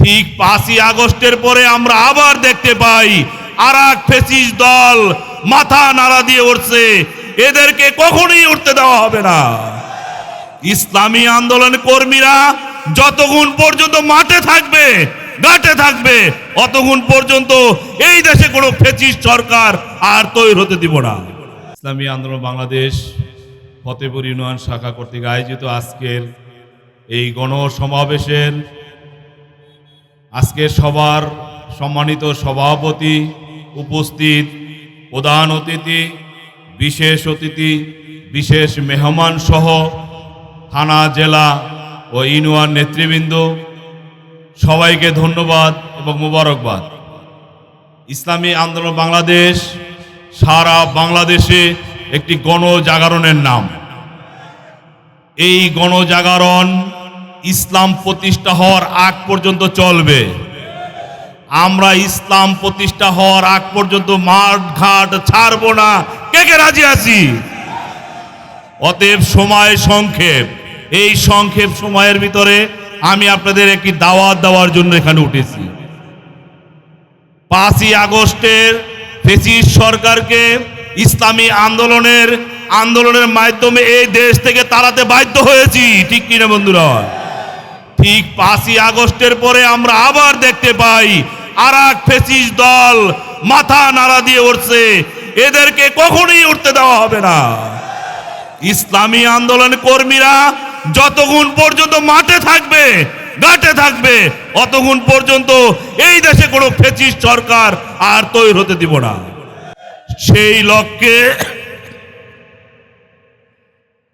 ঠিক পাঁচই আগস্টের পরে আমরা আবার দেখতে পাই আর এক ফেসিস দল মাথা নাড়া দিয়ে উঠছে। এদেরকে কখনোই উঠতে দেওয়া হবে না। ইসলামী আন্দোলন কর্মীরা যতক্ষণ পর্যন্ত মাঠে থাকবে, ঘাটে থাকবে, অতক্ষণ পর্যন্ত এই দেশে কোনো ফেসিস সরকার আর তৈরি হতে দিব না। ইসলামী আন্দোলন বাংলাদেশ, ফতেপুর ইউনিয়ন শাখা কর্তৃক আয়োজিত আজকের এই গণসমাবেশের আজকে সবার সম্মানিত সভাপতি, উপস্থিত প্রধান অতিথি, বিশেষ অতিথি, বিশেষ মেহমান সহ থানা, জেলা ও ইউনিয়ন নেতৃবৃন্দ, সবাইকে ধন্যবাদ এবং মোবারকবাদ। ইসলামী আন্দোলন বাংলাদেশ সারা বাংলাদেশে একটি গণজাগরণের নাম। এই গণজাগরণ ইসলাম প্রতিষ্ঠা হওয়ার আগ পর্যন্ত চলবে। আমরা ইসলাম প্রতিষ্ঠা হওয়ার আগ পর্যন্ত মাঠ ঘাট ছাড়বো না। কে কে রাজি আছি? অতএব সময় সংক্ষেপ। এই সংক্ষেপ সময়ের ভিতরে আমি আপনাদের একটি দাওয়াত দেওয়ার জন্য এখানে উঠেছি। পাঁচই আগস্টের ফেসিস সরকারকে ইসলামী আন্দোলনের আন্দোলনের মাধ্যমে এই দেশ থেকে তাড়াতে বাধ্য হয়েছি। ঠিক কিনা বন্ধুরা? ঠিক পাঁচই আগস্টের পরে আমরা আবার দেখতে পাই আর এক ফেসিস দল মাথা নাড়া দিয়ে উঠছে। এদেরকে কখনোই উঠতে দেওয়া হবে না। ইসলামী আন্দোলন কর্মীরা যতক্ষণ পর্যন্ত মাঠে থাকবে, ঘাটে থাকবে, অতক্ষণ পর্যন্ত এই দেশে কোনো ফেসিস সরকার আর তৈরি হতে দিব না। সেই লক্ষ্যে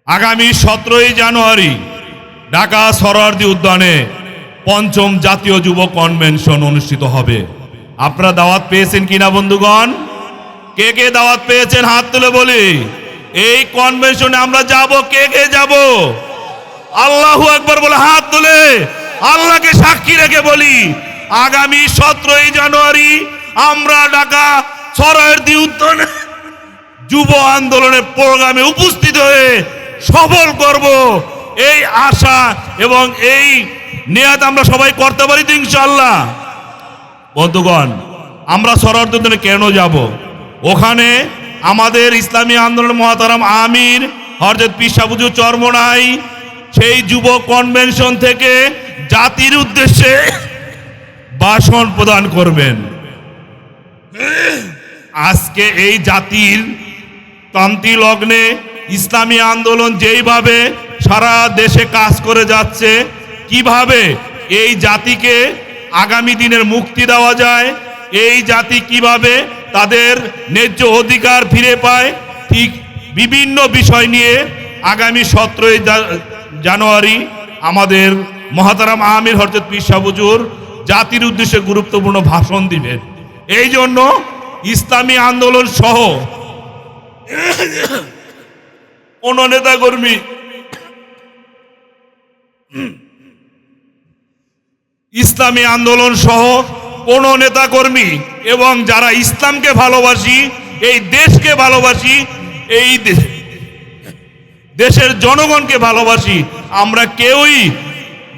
আগামী সতেরোই জানুয়ারি ঢাকা সরারদি উদ্যানে পঞ্চম জাতীয় যুব কনভেনশন অনুষ্ঠিত হবে। আপনারা দাওয়াত পেয়েছেন কিনা, বন্ধুগণ? কে কে দাওয়াত পেয়েছেন? হাত তুলে বলি। এই কনভেনশনে আমরা যাব, কে কে যাব? আল্লাহু একবার বলে হাত তুলে আল্লাহকে সাক্ষী রেখে বলি, আগামী সতেরোই জানুয়ারি আমরা ঢাকা সরারদি উদ্যানে যুব আন্দোলনের প্রোগ্রামে উপস্থিত হয়ে সফল করব। এই আশা এবং এই নিয়াত আমরা সবাই করতে পারি তো ইনশাল্লাহ বন্ধুগণ, আমরা সরারদুদ্দিনে কেন যাব? ওখানে আমাদের ইসলামী আন্দোলন মহাতারাম আমির হরজত পিসাবুজু চরমনাই, সেই যুব কনভেনশন থেকে জাতির উদ্দেশ্যে ভাষণ প্রদান করবেন। আজকে এই জাতির ক্রান্তি লগ্নে ইসলামী আন্দোলন যেইভাবে সারা দেশে কাজ করে যাচ্ছে। কীভাবে? এই জাতিকে আগামী দিনের মুক্তি দেওয়া যায়। এই জাতি কীভাবে তাদের ন্যায্য অধিকার ফিরে পায়? ঠিক বিভিন্ন বিষয় নিয়ে আগামী সতেরোই জানুয়ারি আমাদের মহাতারাম আমির হরজত পিসাবুজুর জাতির উদ্দেশ্যে গুরুত্বপূর্ণ ভাষণ দিবেন। এই জন্য ইসলামী আন্দোলন সহ কোন নেতা কর্মী ইসলামী আন্দোলন সহ কোন নেতা কর্মী এবং যারা ইসলামকে ভালোবাসি, এই দেশকে ভালোবাসি, এই দেশের জনগণকে ভালোবাসি, আমরা কেউই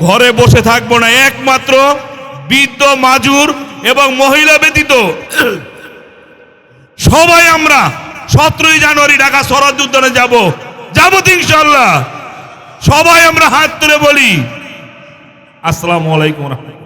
ঘরে বসে থাকব না। একমাত্র বৃদ্ধ, মাজুর এবং মহিলা ব্যতীত সবাই আমরা সতেরোই জানুয়ারি ঢাকা সরাজ উদ্যানে যাব। যাব ইনশাল্লাহ সবাই আমরা হাত তুলে বলি আসসালামু আলাইকুম রহমতুল্লাহ।